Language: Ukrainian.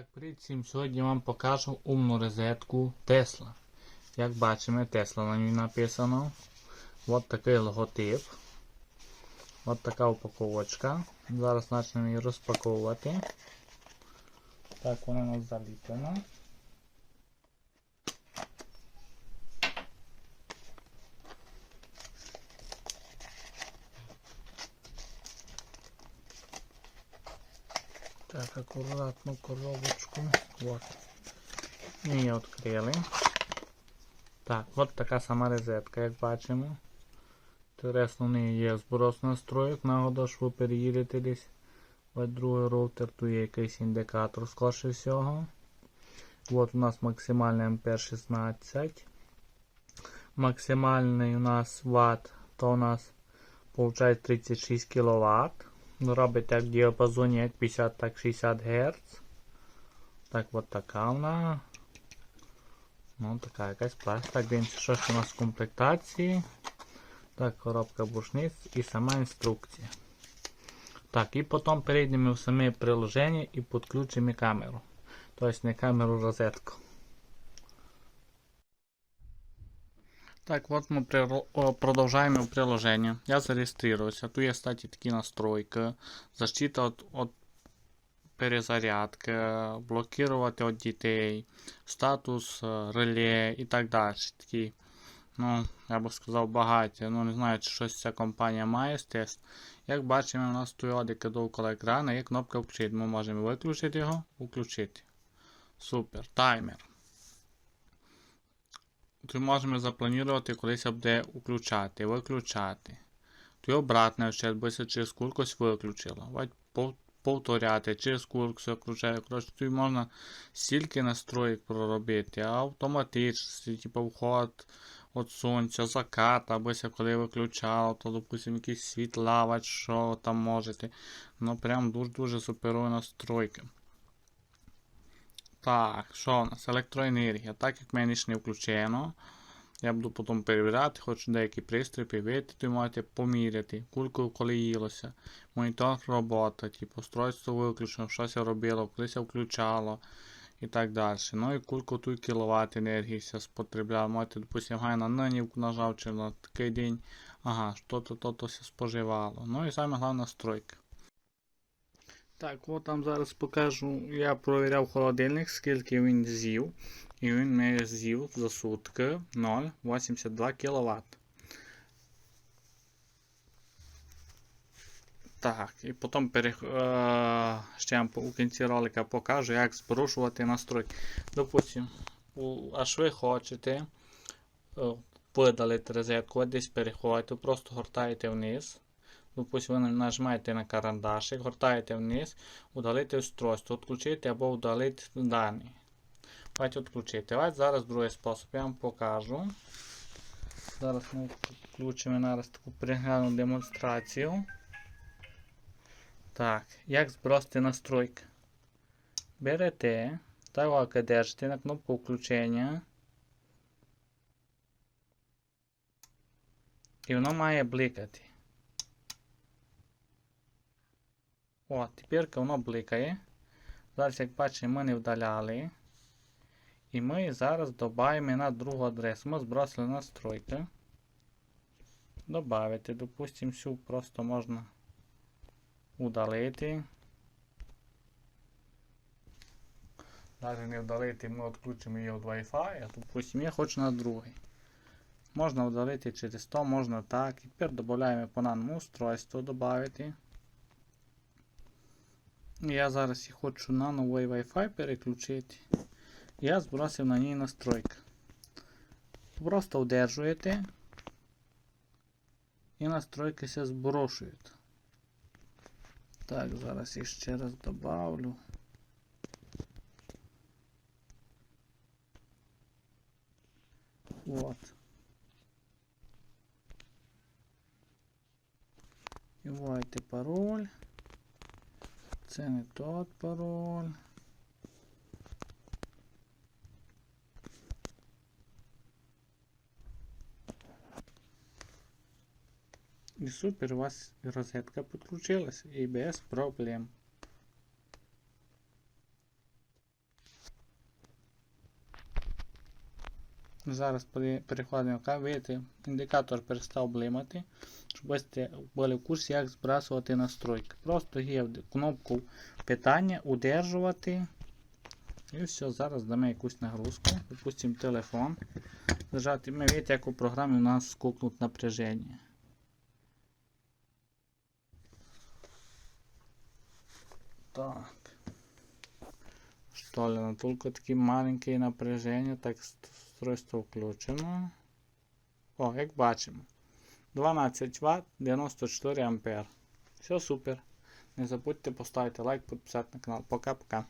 Так, привіт всім. Сьогодні вам покажу умну розетку Tesla. Як бачимо, Tesla на ній написано. От такий логотип. От така упаковочка. Зараз почнемо її розпаковувати. Так, вона у нас заліплена. Так, аккуратно коробочку. Вот. Її відкрили. Так, от така сама розетка, як бачимо. Інтересно, в неї є зброс настроїк, нагода, що ви десь. Ось другий роутер, тут є якийсь індикатор, скорше всього. От у нас максимальний ампер 16. Максимальний у нас ватт, то у нас виходить 36 кВт. Робить так в діапазоні як 50, так 60 Гц. Так, от така вона. Ну, така якась пластик. Так, дивимося, що ж у нас в комплектації. Так, коробка бушниць і сама інструкція. Так, і потім перейдемо в саме приложення і підключимо камеру. Тобто не камеру розетку. Так, вот мы при- продолжаем приложение. Я зарегистрировался. Тут есть, кстати, такие настройки. Защита от, от перезарядки, блокувати от дітей, статус е, реле і так далі. Такі, ну, я би сказав, багаті. Ну, не знаю, чи щось ця компанія має з тест. Як бачимо, у нас стоїть довкола екрану є кнопка включити. Ми можемо виключити його, включити. Супер. Таймер. Тут можемо запланувати, колись буде включати, виключати. Тут обратно ще, бо через куркось виключила. Повторяти, через куркось виключає. Коротше, тут можна стільки настроїк проробити, автоматично, типу вход від сонця, закат, або ся коли виключало, то, допустим, якісь світла, що там можете. Ну прям дуже-дуже суперова настройка. Так, що у нас? Електроенергія. Так як в мене не включено. Я буду потім перевіряти, хочу деякі пристрої, вийти, то можете поміряти, кульку коли їлося, монітор робота, типу, устройство виключено, щось робило, колись я включало і так далі. Ну і кульку тут кіловат енергії спотребляв. Можете, допустим, гай на нанівку нажав чи на такий день. Ага, що-то то-то ся споживало. Ну і саме головна настройка. Так, от там зараз покажу. Я провіряв холодильник, скільки він з'їв. І він мене з'їв за сутки 0,82 кВт. Так, і потім пере... е, ще вам у кінці ролика покажу, як збрушувати настройки. Допустим, аж ви хочете е, видалити розетку, десь переходите, просто гортаєте вниз. Допустим, ви нажимаєте на карандашик, гортаєте вниз, удалити устройство, відключити або удалити дані. Давайте відключити. Ось зараз другий спосіб я вам покажу. Зараз ми включимо зараз таку пригляну демонстрацію. Так, як збросити настройки. Берете, так держите на кнопку включення. І воно має бликати. О, тепер воно бликає. Зараз, як бачимо, ми не вдаляли. І ми зараз додаємо на другу адресу. Ми збросили настройки. Добавити, допустимо, всю просто можна удалити. Навіть не вдалити, ми відключимо її від Wi-Fi, допустимо, я хочу на другий. Можна удалити через 100, можна так. І тепер додаємо по наному устройству додати. Я зараз і хочу на новий Wi-Fi переключити. Я збросив на ній настройки. Просто удержуєте і настройки се зброшують. Так, зараз я ще раз добавлю. Вот. Вводите пароль. Це не тот пароль. І супер, у вас розетка підключилась і без проблем. Зараз пере- переходимо видите, індикатор перестав блимати, щоб ви були в курсі, як збрасувати настройки. Просто є кнопку питання, удержувати. І все, зараз дамо якусь нагрузку. Допустимо телефон. Зажати. Ми бачите, як у програмі у нас скукнуть напряження. Так. Что ли, на только такі маленькі напряження, так устройство включено. О, як бачимо. 12 Вт, 94 А. Все супер. Не забудьте поставити лайк, підписати на канал. Пока-пока.